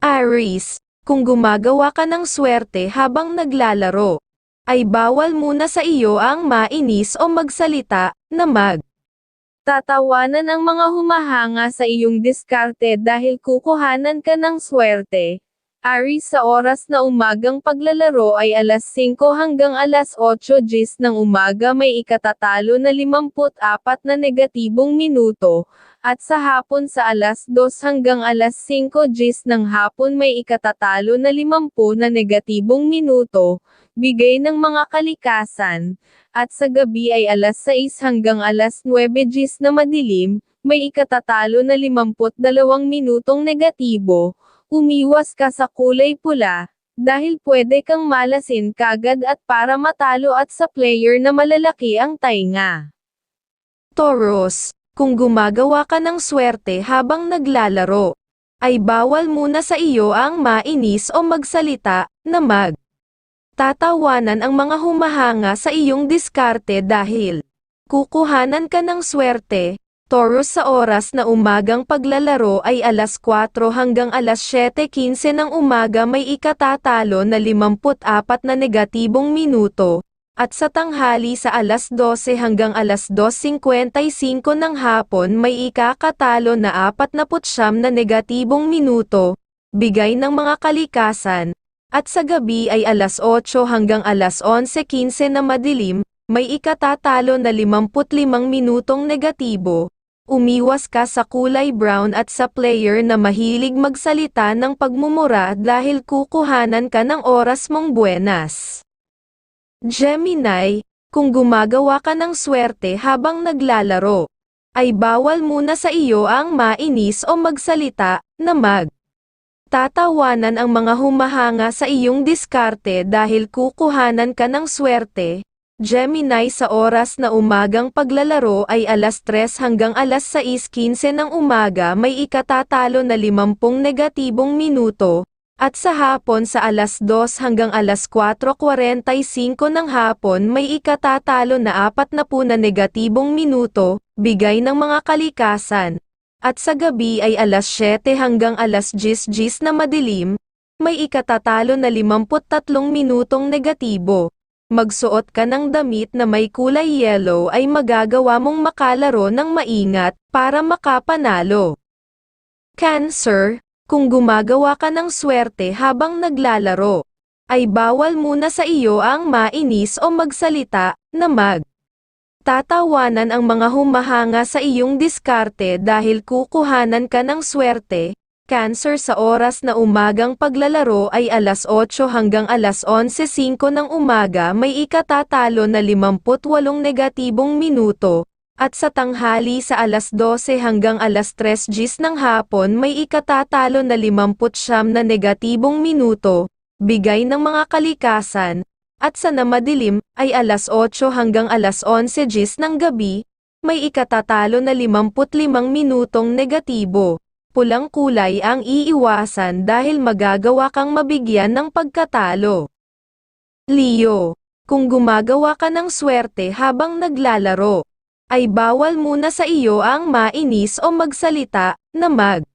Aries, kung gumagawa ka ng swerte habang naglalaro, ay bawal muna sa iyo ang mainis o magsalita na mag. Tatawanan ang mga humahanga sa iyong diskarte dahil kukuhanan ka ng swerte. Aries sa oras na umagang paglalaro ay alas 5 hanggang alas 8 gis ng umaga may ikatatalo na 54 na negatibong minuto, at sa hapon sa alas 2 hanggang alas 5 gis ng hapon may ikatatalo na 50 na negatibong minuto, bigay ng mga kalikasan, at sa gabi ay alas 6 hanggang alas 9 gis na madilim, may ikatatalo na 52 minutong negatibo, umiwas ka sa kulay pula, dahil pwede kang malasin kagad at para matalo at sa player na malalaki ang tainga. Taurus, kung gumagawa ka ng swerte habang naglalaro, ay bawal muna sa iyo ang mainis o magsalita na mag. Tatawanan ang mga humahanga sa iyong diskarte dahil kukuhanan ka ng swerte. Taurus sa oras na umagang paglalaro ay alas 4 hanggang alas 7.15 ng umaga may ikatatalo na 54 na negatibong minuto, at sa tanghali sa alas 12 hanggang alas 2.55 ng hapon may ikakatalo na 49 na negatibong minuto, bigay ng mga kalikasan, at sa gabi ay alas 8 hanggang alas 11.15 na madilim, may ikatatalo na 55 minutong negatibo, umiwas ka sa kulay brown at sa player na mahilig magsalita ng pagmumura dahil kukuhanan ka ng oras mong buenas. Gemini, kung gumagawa ka ng swerte habang naglalaro, ay bawal muna sa iyo ang mainis o magsalita na mag. Tatawanan ang mga humahanga sa iyong diskarte dahil kukuhanan ka ng swerte, Gemini sa oras na umagang paglalaro ay alas 3 hanggang alas 6.15 ng umaga may ikatatalo na 50 negatibong minuto, at sa hapon sa alas 2 hanggang alas 4.45 ng hapon may ikatatalo na 40 na negatibong minuto, bigay ng mga kalikasan. At sa gabi ay alas 7 hanggang alas 10 gis na madilim, may ikatatalo na 53 minutong negatibo magsuot ka ng damit na may kulay yellow ay magagawa mong makalaro ng maingat para makapanalo. Cancer, kung gumagawa ka ng swerte habang naglalaro, ay bawal muna sa iyo ang mainis o magsalita na mag. Tatawanan ang mga humahanga sa iyong diskarte dahil kukuhanan ka ng swerte, Cancer sa oras na umagang paglalaro ay alas 8 hanggang alas 11.05 ng umaga may ikatatalo na 58 negatibong minuto, at sa tanghali sa alas 12 hanggang alas 3 gis ng hapon may ikatatalo na 50 na negatibong minuto, bigay ng mga kalikasan, at sa namadilim ay alas 8 hanggang alas 11 gis ng gabi, may ikatatalo na 55 minutong negatibo pulang kulay ang iiwasan dahil magagawa kang mabigyan ng pagkatalo. Leo, kung gumagawa ka ng swerte habang naglalaro, ay bawal muna sa iyo ang mainis o magsalita na mag.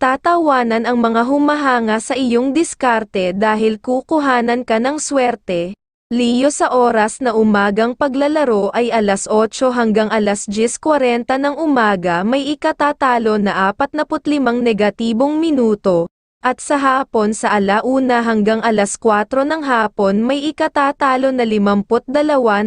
Tatawanan ang mga humahanga sa iyong diskarte dahil kukuhanan ka ng swerte, Leo sa oras na umagang paglalaro ay alas 8 hanggang alas 10.40 ng umaga may ikatatalo na 45 negatibong minuto, at sa hapon sa alauna hanggang alas 4 ng hapon may ikatatalo na 52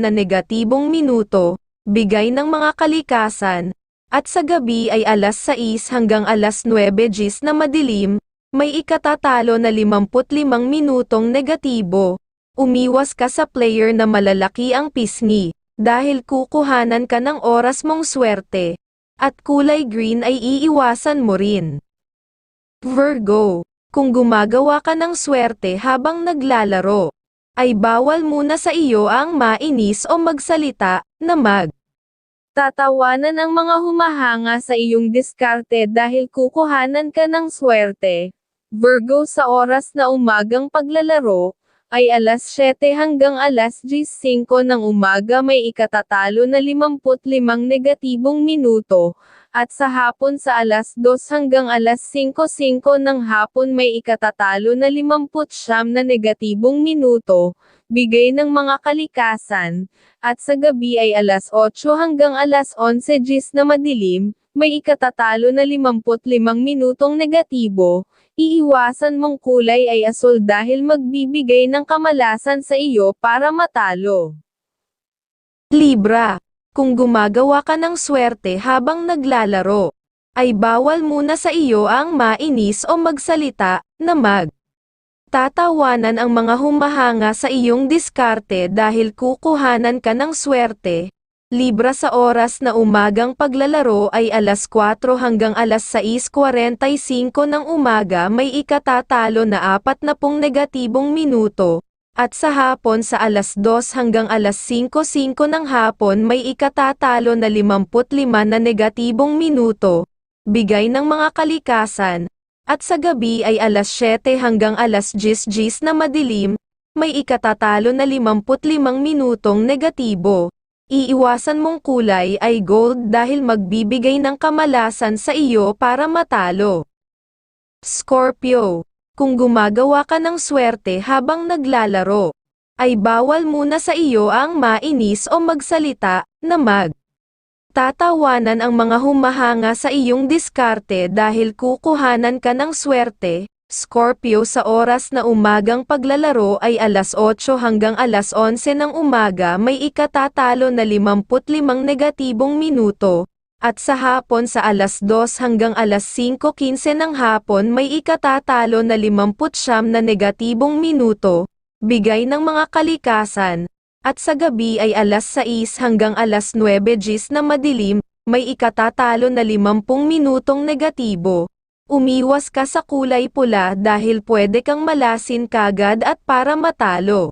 na negatibong minuto, bigay ng mga kalikasan, at sa gabi ay alas 6 hanggang alas 9 gis na madilim, may ikatatalo na 55 minutong negatibo umiwas ka sa player na malalaki ang pisngi, dahil kukuhanan ka ng oras mong swerte, at kulay green ay iiwasan mo rin. Virgo, kung gumagawa ka ng swerte habang naglalaro, ay bawal muna sa iyo ang mainis o magsalita na mag. Tatawanan ang mga humahanga sa iyong diskarte dahil kukuhanan ka ng swerte. Virgo sa oras na umagang paglalaro, ay alas 7 hanggang alas 10.05 ng umaga may ikatatalo na 55 negatibong minuto, At sa hapon sa alas 2 hanggang alas 5.05 ng hapon may ikatatalo na 50 na negatibong minuto, bigay ng mga kalikasan, at sa gabi ay alas 8 hanggang alas 11 gis na madilim, may ikatatalo na 55 minutong negatibo, iiwasan mong kulay ay asul dahil magbibigay ng kamalasan sa iyo para matalo. Libra, kung gumagawa ka ng swerte habang naglalaro, ay bawal muna sa iyo ang mainis o magsalita, na mag. Tatawanan ang mga humahanga sa iyong diskarte dahil kukuhanan ka ng swerte. Libra sa oras na umagang paglalaro ay alas 4 hanggang alas 6.45 ng umaga may ikatatalo na 40 negatibong minuto, at sa hapon sa alas 2 hanggang alas 5.05 ng hapon may ikatatalo na 55 na negatibong minuto, bigay ng mga kalikasan, at sa gabi ay alas 7 hanggang alas 10 gis na madilim, may ikatatalo na 55 minutong negatibo. Iiwasan mong kulay ay gold dahil magbibigay ng kamalasan sa iyo para matalo. Scorpio kung gumagawa ka ng swerte habang naglalaro, ay bawal muna sa iyo ang mainis o magsalita, na mag. Tatawanan ang mga humahanga sa iyong diskarte dahil kukuhanan ka ng swerte, Scorpio sa oras na umagang paglalaro ay alas 8 hanggang alas 11 ng umaga may ikatatalo na 55 negatibong minuto, at sa hapon sa alas 2 hanggang alas 5.15 ng hapon may ikatatalo na 50 na negatibong minuto, bigay ng mga kalikasan, at sa gabi ay alas 6 hanggang alas 9 gis na madilim, may ikatatalo na 50 minutong negatibo. Umiwas ka sa kulay pula dahil pwede kang malasin kagad at para matalo.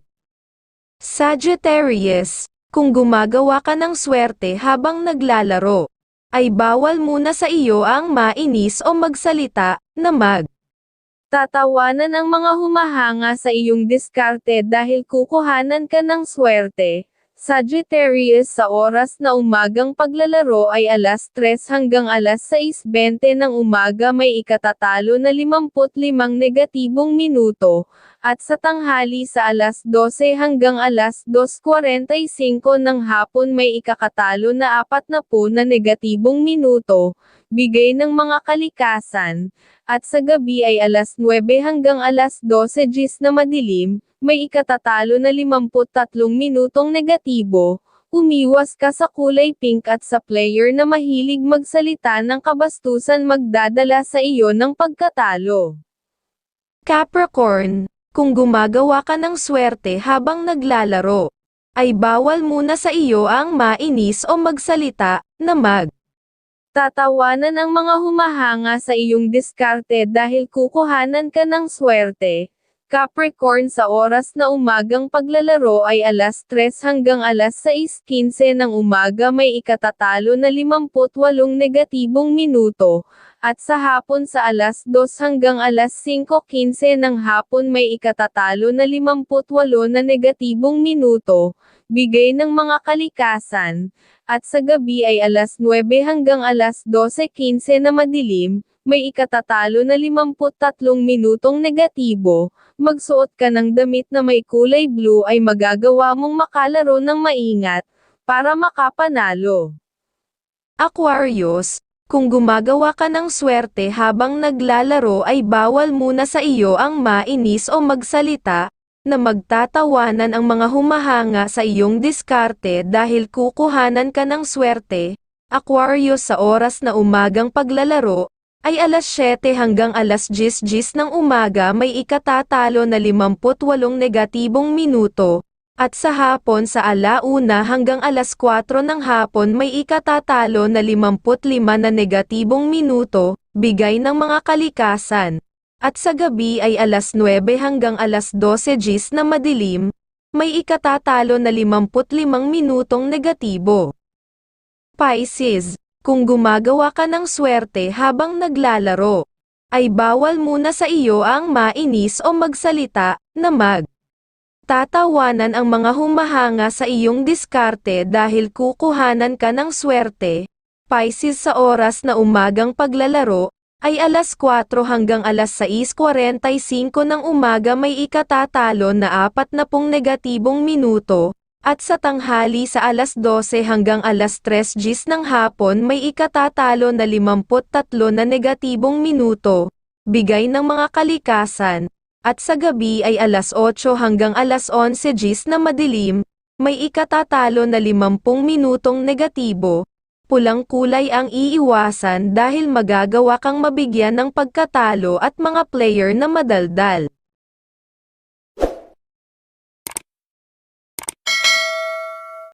Sagittarius, kung gumagawa ka ng swerte habang naglalaro, ay bawal muna sa iyo ang mainis o magsalita, na mag. Tatawanan ang mga humahanga sa iyong diskarte dahil kukuhanan ka ng swerte. Sagittarius sa oras na umagang paglalaro ay alas 3 hanggang alas 6.20 ng umaga may ikatatalo na 55 negatibong minuto, at sa tanghali sa alas 12 hanggang alas 2.45 ng hapon may ikakatalo na 40 na negatibong minuto, bigay ng mga kalikasan, at sa gabi ay alas 9 hanggang alas 12 gis na madilim, may ikatatalo na 53 minutong negatibo, umiwas ka sa kulay pink at sa player na mahilig magsalita ng kabastusan magdadala sa iyo ng pagkatalo. Capricorn, kung gumagawa ka ng swerte habang naglalaro, ay bawal muna sa iyo ang mainis o magsalita, na mag. Tatawanan ang mga humahanga sa iyong diskarte dahil kukuhanan ka ng swerte. Capricorn sa oras na umagang paglalaro ay alas 3 hanggang alas 6.15 ng umaga may ikatatalo na 58 negatibong minuto, at sa hapon sa alas 2 hanggang alas 5.15 ng hapon may ikatatalo na 58 na negatibong minuto, bigay ng mga kalikasan, at sa gabi ay alas 9 hanggang alas 12.15 na madilim, may ikatatalo na 53 minutong negatibo, magsuot ka ng damit na may kulay blue ay magagawa mong makalaro ng maingat, para makapanalo. Aquarius, kung gumagawa ka ng swerte habang naglalaro ay bawal muna sa iyo ang mainis o magsalita, na magtatawanan ang mga humahanga sa iyong diskarte dahil kukuhanan ka ng swerte. Aquarius sa oras na umagang paglalaro, ay alas 7 hanggang alas 10 gis ng umaga may ikatatalo na 58 negatibong minuto, at sa hapon sa alauna hanggang alas 4 ng hapon may ikatatalo na 55 na negatibong minuto, bigay ng mga kalikasan. At sa gabi ay alas 9 hanggang alas 12 gis na madilim, may ikatatalo na 55 minutong negatibo. Pisces, kung gumagawa ka ng swerte habang naglalaro, ay bawal muna sa iyo ang mainis o magsalita, na mag. Tatawanan ang mga humahanga sa iyong diskarte dahil kukuhanan ka ng swerte. Pisces sa oras na umagang paglalaro, ay alas 4 hanggang alas 6.45 ng umaga may ikatatalo na 40 negatibong minuto, at sa tanghali sa alas 12 hanggang alas 3 gis ng hapon may ikatatalo na 53 na negatibong minuto, bigay ng mga kalikasan, at sa gabi ay alas 8 hanggang alas 11 gis na madilim, may ikatatalo na 50 minutong negatibo, pulang kulay ang iiwasan dahil magagawa kang mabigyan ng pagkatalo at mga player na madaldal.